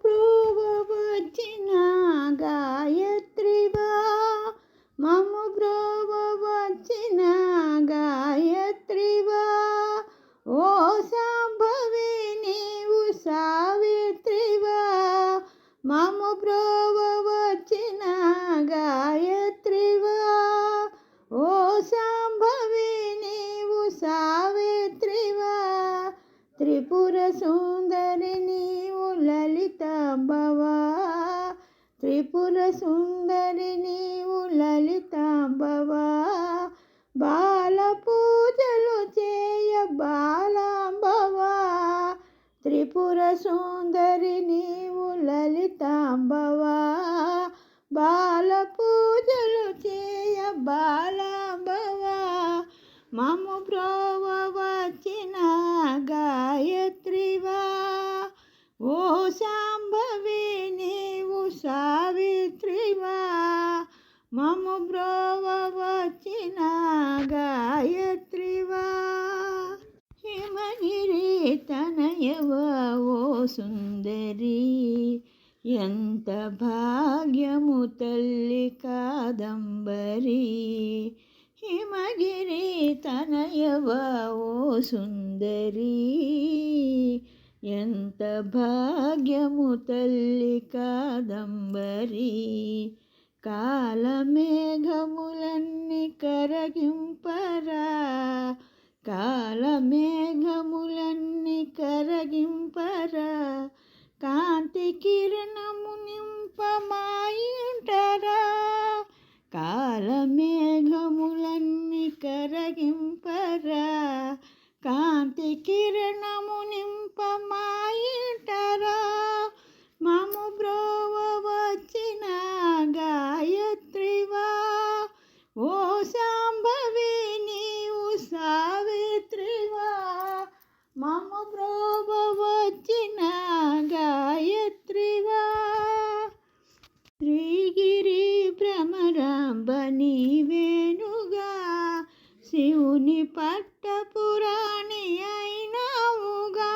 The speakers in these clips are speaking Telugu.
బ్రోవ త్రిపుర సుందరి నీవు లలితాంబవా? బాల పూజలు చేయ బాలాంబవా? త్రిపుర సుందరి నీవు లలితాంబవా? బాల పూజలు చేయ బాలాంబవా? మము ప్రోవ వచ్చిన గాయత్రి మము బ్రోవ వచ్చిన గాయత్రివా. హిమగిరి తనయవ ఓ సుందరి. ఎంత భాగ్యము తల్లి కాదంబరి. హిమగిరి తనయవ ఓ సుందరి. ఎంత భాగ్యము తల్లి కాదంబరీ. కాలమేఘములన్నీ కరగింపరా. కాలమేఘములన్నీ కరగింపరా. కాంతి కిరణము నింపమాయుంటరా. కాలమేఘములన్నీ కరగింపరా. కాంతి కిరణము భ్రమరాంబ నీవేనుగా శివుని పట్టపురాణి అయినావుగా.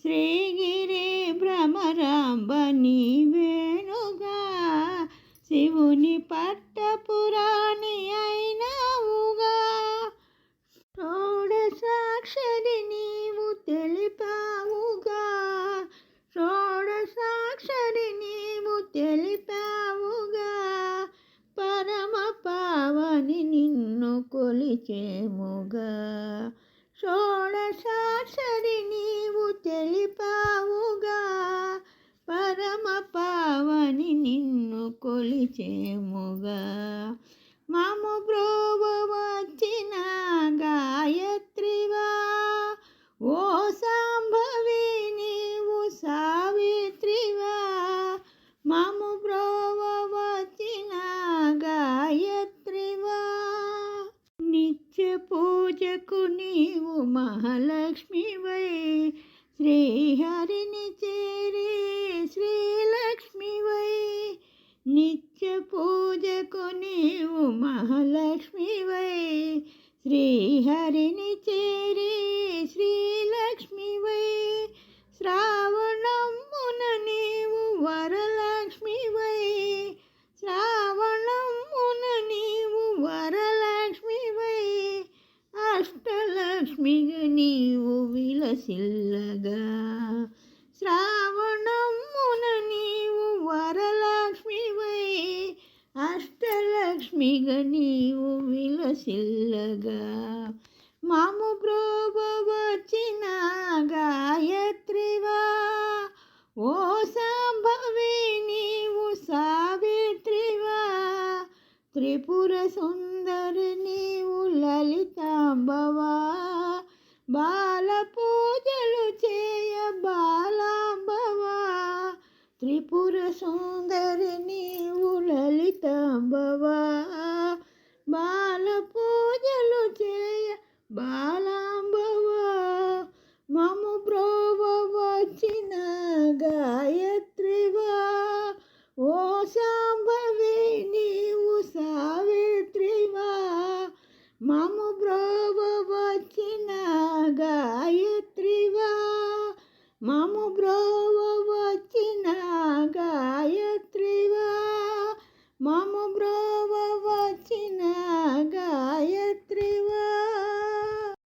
శ్రీగిరి భ్రమరాంబ నీవేనుగా శివుని పట్టపురాణి కొలిచేముగా షోడసాక్షరి నీవు తెలిపావుగా. పరమ పావని నిన్ను కొలిచేముగా మాము బ్రోవ వచ్చిన గాయత్రివా. ఓ పూజకు నీవు మహాలక్ష్మివై శ్రీహరిని చేరి శ్రీలక్ష్మివై నిత్య పూజకు నీవు మహాలక్ష్మివై శ్రీహరిని లక్ష్మిగా నీవు విలసిల్లగా శ్రావణమున నీవు వరలక్ష్మివై అష్టలక్ష్మిగా నీవు విలసిల్లగా మాము బ్రోబ వచ్చిన గాయత్రివా ఓ సాంభవి నీవు సావిత్రివా త్రిపుర సుందరి నీవు లలిత బాల పూజలు చేయ బాలాంబవా. త్రిపుర సుందరి నీవు లలితాంబవా. బాల పూజలు చేయ బాలాంబవా. మము బ్రోవ వచ్చిన గాయత్రివా. ఓ సాంబవి నీవు సావిత్రివా. మము